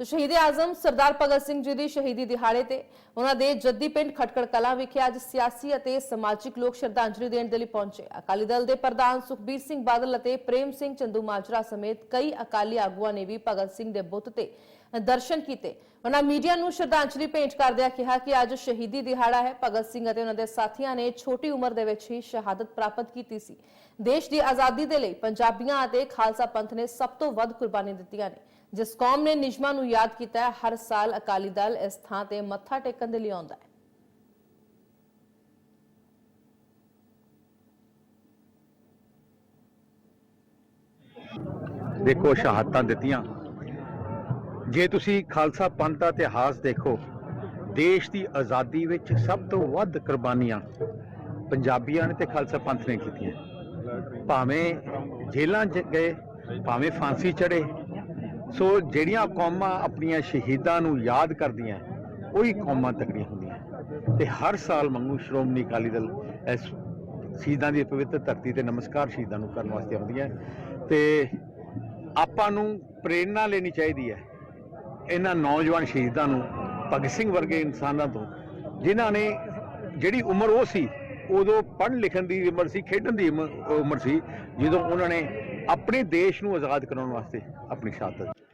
ਤੋ ਸ਼ਹੀਦ ਆਜ਼ਮ ਸਰਦਾਰ ਭਗਤ ਸਿੰਘ ਜੀ ਦੀ ਸ਼ਹੀਦੀ ਦਿਹਾੜੇ ਤੇ ਉਹਨਾਂ ਦੇ ਜੱਦੀ ਪਿੰਡ ਖਟਕੜ ਕਲਾਂ ਵਿਖੇ ਅੱਜ ਸਿਆਸੀ ਅਤੇ ਸਮਾਜਿਕ ਲੋਕ ਸ਼ਰਧਾਂਜਲੀ ਦੇਣ ਦੇ ਲਈ ਪਹੁੰਚੇ। ਅਕਾਲੀ ਦਲ ਦੇ ਪ੍ਰਧਾਨ ਸੁਖਬੀਰ ਸਿੰਘ ਬਾਦਲ ਅਤੇ ਪ੍ਰੇਮ ਸਿੰਘ ਚੰਦੂ ਮਾਜਰਾ ਸਮੇਤ ਕਈ ਅਕਾਲੀ ਆਗੂਆਂ ਨੇ ਵੀ ਭਗਤ ਸਿੰਘ ਦੇ ਬੁੱਤ ਤੇ ਦਰਸ਼ਨ ਕੀਤੇ। ਉਹਨਾਂ ਮੀਡੀਆ ਨੂੰ ਸ਼ਰਧਾਂਜਲੀ ਭੇਂਟ ਕਰਦਿਆਂ ਕਿਹਾ ਕਿ ਅੱਜ ਸ਼ਹੀਦੀ ਦਿਹਾੜਾ ਹੈ। ਭਗਤ ਸਿੰਘ ਅਤੇ ਉਹਨਾਂ ਦੇ ਸਾਥੀਆਂ ਨੇ ਛੋਟੀ ਉਮਰ ਦੇ ਵਿੱਚ ਹੀ ਸ਼ਹਾਦਤ ਪ੍ਰਾਪਤ ਕੀਤੀ ਸੀ। ਦੇਸ਼ ਦੀ ਆਜ਼ਾਦੀ ਦੇ ਲਈ ਪੰਜਾਬੀਆਂ ਅਤੇ ਖਾਲਸਾ ਪੰਥ ਨੇ ਸਭ ਤੋਂ ਵੱਧ ਕੁਰਬਾਨੀ ਦਿੱਤੀਆਂ ਨੇ। ਜਿਸ ਕੌਮ ਨੇ ਨਿਯਮਾਂ ਨੂੰ ਯਾਦ ਕੀਤਾ ਹੈ, ਹਰ ਸਾਲ ਅਕਾਲੀ ਦਲ ਇਸ ਥਾਂ ਤੇ ਮੱਥਾ ਟੇਕਣ ਦੇ ਲਈ ਆਉਂਦਾ ਹੈ। ਦੇਖੋ, ਸ਼ਹਾਦਤਾਂ ਦਿੱਤੀਆਂ। ਜੇ ਤੁਸੀਂ ਖਾਲਸਾ ਪੰਥ ਦਾ ਇਤਿਹਾਸ ਦੇਖੋ, ਦੇਸ਼ ਦੀ ਆਜ਼ਾਦੀ ਵਿੱਚ ਸਭ ਤੋਂ ਵੱਧ ਕੁਰਬਾਨੀਆਂ ਪੰਜਾਬੀਆਂ ਨੇ ਤੇ ਖਾਲਸਾ ਪੰਥ ਨੇ ਕੀਤੀਆਂ। ਭਾਵੇਂ ਜੇਲ੍ਹਾਂ 'ਚ ਗਏ, ਭਾਵੇਂ ਫਾਂਸੀ ਚੜੇ ਸੋ ਜਿਹੜੀਆਂ ਕੌਮਾਂ ਆਪਣੀਆਂ ਸ਼ਹੀਦਾਂ ਨੂੰ ਯਾਦ ਕਰਦੀਆਂ, ਉਹੀ ਕੌਮਾਂ ਤਕੜੀਆਂ ਹੁੰਦੀਆਂ। ਤੇ ਹਰ ਸਾਲ ਮੰਗੂ ਸ਼੍ਰੋਮਣੀ ਅਕਾਲੀ ਦਲ ਇਸ ਸ਼ਹੀਦਾਂ ਦੀ ਪਵਿੱਤਰ ਧਰਤੀ ਤੇ ਨਮਸਕਾਰ ਸ਼ਹੀਦਾਂ ਨੂੰ ਕਰਨ ਵਾਸਤੇ ਆਉਂਦੀਆਂ ਤੇ ਆਪਾਂ ਨੂੰ ਪ੍ਰੇਰਣਾ ਲੈਣੀ ਚਾਹੀਦੀ ਹੈ ਇਹਨਾਂ ਨੌਜਵਾਨ ਸ਼ਹੀਦਾਂ ਨੂੰ, ਭਗਤ ਸਿੰਘ ਵਰਗੇ ਇਨਸਾਨਾਂ ਤੋਂ, ਜਿਨ੍ਹਾਂ ਨੇ ਜਿਹੜੀ ਉਮਰ ਉਹ ਸੀ, ਉਦੋਂ ਪੜ੍ਹਨ ਲਿਖਣ ਦੀ ਉਮਰ ਸੀ, ਖੇਡਣ ਦੀ ਉਮਰ ਉਮਰ ਸੀ, ਜਦੋਂ ਉਹਨਾਂ ਨੇ ਆਪਣੇ ਦੇਸ਼ ਨੂੰ ਆਜ਼ਾਦ ਕਰਾਉਣ ਵਾਸਤੇ ਆਪਣੀ ਸ਼ਹਾਦਤ।